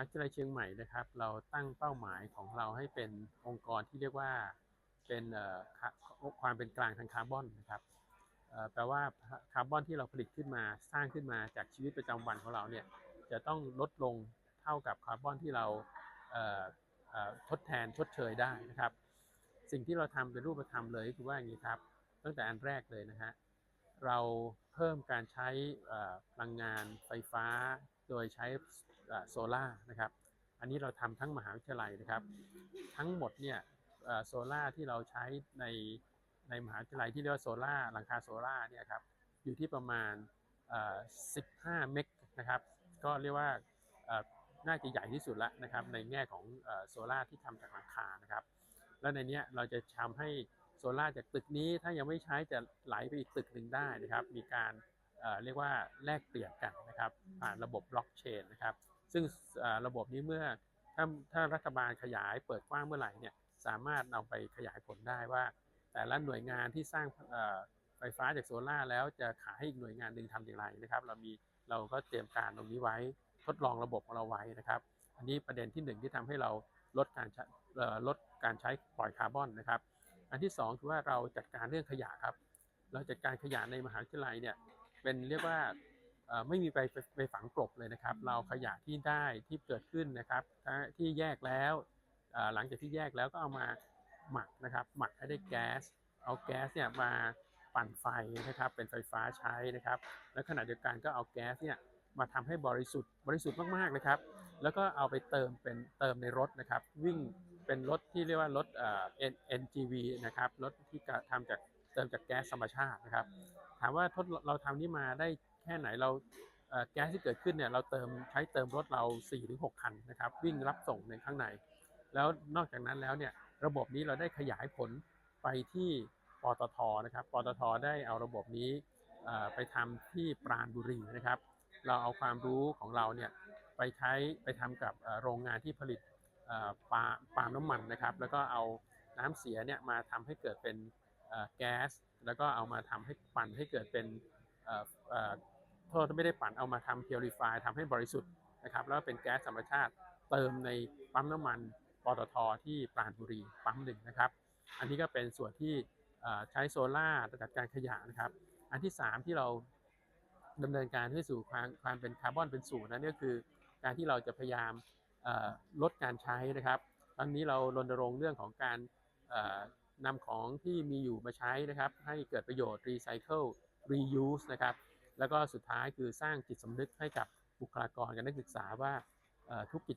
มหาวิทยาลัยเชียงใหม่นะครับ เราตั้งเป้าหมายของเราให้เป็นองค์กรที่เรียกว่าเป็นความเป็นกลางทางคาร์บอนนะครับแปลว่าคาร์บอนที่เราผลิตขึ้นมาสร้างขึ้นมาจากชีวิตประจำวันของเราเนี่ยจะต้องลดลงเท่ากับคาร์บอนที่เราทดแทนชดเชยได้นะครับ สิ่งที่เราทำเป็นรูปธรรมเลยคือว่าอย่างนี้ครับ ตั้งแต่อันแรกเลยนะฮะเราเพิ่มการใช้พลังงานไฟฟ้า โดยใช้ โซล่านะครับ อันนี้เราทำทั้งมหาวิทยาลัยนะครับ ทั้งหมดเนี่ยโซล่าที่เราใช้ในในมหาวิทยาลัยที่เรียกว่าโซล่าหลังคาโซล่าเนี่ยครับอยู่ที่ประมาณ 15 เมกนะครับ ก็เรียกว่าน่าจะใหญ่ที่สุดละนะครับ ในแง่ของโซล่าที่ทำจากหลังคานะครับ แล้วในนี้เราจะทำให้โซล่าจากตึกนี้ถ้ายังไม่ใช้จะไหลไปอีกตึกหนึ่งได้นะครับ มีการเรียกว่าแลกเปลี่ยนกันนะครับผ่านระบบบล็อกเชนนะครับ ซึ่งระบบนี้เมื่อถ้าถ้ารัฐบาลขยายเปิดกว้างเมื่อไหร่เนี่ยสามารถเอาไปขยายผลได้ว่า แต่ละหน่วยงานที่สร้างไฟฟ้าจากโซล่าแล้วจะขายให้อีกหน่วยงานหนึ่งทำอย่างไรนะครับ เรามีเราก็เตรียมการตรงนี้ไว้ทดลองระบบของเราไว้นะครับ อันนี้ประเด็นที่หนึ่งที่ทำให้เราลดการลดการใช้ปล่อยคาร์บอนนะครับ อันที่สองคือว่าเราจัดการเรื่องขยะครับ เราจัดการขยะในมหาวิทยาลัยเนี่ยเป็นเรียกว่า ไม่มีไปไปไปฝังกลบเลยนะครับ เราขยะที่ได้ที่เกิดขึ้นนะครับถ้าที่แยกแล้วเอ่อหลังจากที่แยกแล้วก็เอามาหมักนะครับ หมักให้ได้แก๊ส เอาแก๊สเนี่ยมาปั่นไฟนะครับเป็นไฟฟ้าใช้นะครับ และขณะเดียวกันก็เอาแก๊สเนี่ยมาทำให้บริสุทธิ์บริสุทธิ์มากๆเลยครับ แล้วก็เอาไปเติมเป็นเติมในรถนะครับ วิ่งเป็นรถที่เรียกว่ารถเอ่อ N- NGV นะครับรถที่กะทำจากเติมจากแก๊สธรรมชาตินะครับ ถามว่าทดเราทำนี้มาได้แค่ไหนเราแก๊สที่เกิดขึ้นเนี่ยเราเติมใช้เติมรถเรา 4-6 คันนะครับวิ่งรับส่งในข้างใน แล้วนอกจากนั้นแล้วเนี่ยระบบนี้เราได้ขยายผลไปที่ปตทนะครับปตทได้เอาระบบนี้ไปทำที่ปราณบุรีนะครับ เราเอาความรู้ของเราเนี่ยไปใช้ไปทำกับโรงงานที่ผลิตปาปาล์มน้ำมันนะครับ แล้วก็เอาน้ำเสียเนี่ยมาทำให้เกิดเป็นแก๊ส แล้วก็เอามาทำให้ปั่นให้เกิดเป็น เอ่อไม่ได้ปั่นเอามาทำ purify ทำให้บริสุทธิ์นะครับแล้วเป็นแก๊สธรรมชาติเติมในปั๊มน้ำมันปตทที่ปราณบุรีปั๊มหนึ่งนะครับ อันนี้ก็เป็นส่วนที่ใช้โซล่าจัดการขยะนะครับ อันที่ 3 ที่เราดำเนินการให้สู่ความความเป็นคาร์บอนเป็นศูนย์นั่นก็คือ การที่เราจะพยายามลดการใช้นะครับตอนนี้เรารณรงค์เรื่องของการเอ่อนำของที่มีอยู่มาใช้นะครับ ให้เกิดประโยชน์รีไซเคิล reuse นะครับ แล้วก็สุดท้ายคือสร้างจิตสำนึกให้กับบุคลากรกับนักศึกษาว่าทุกกิจ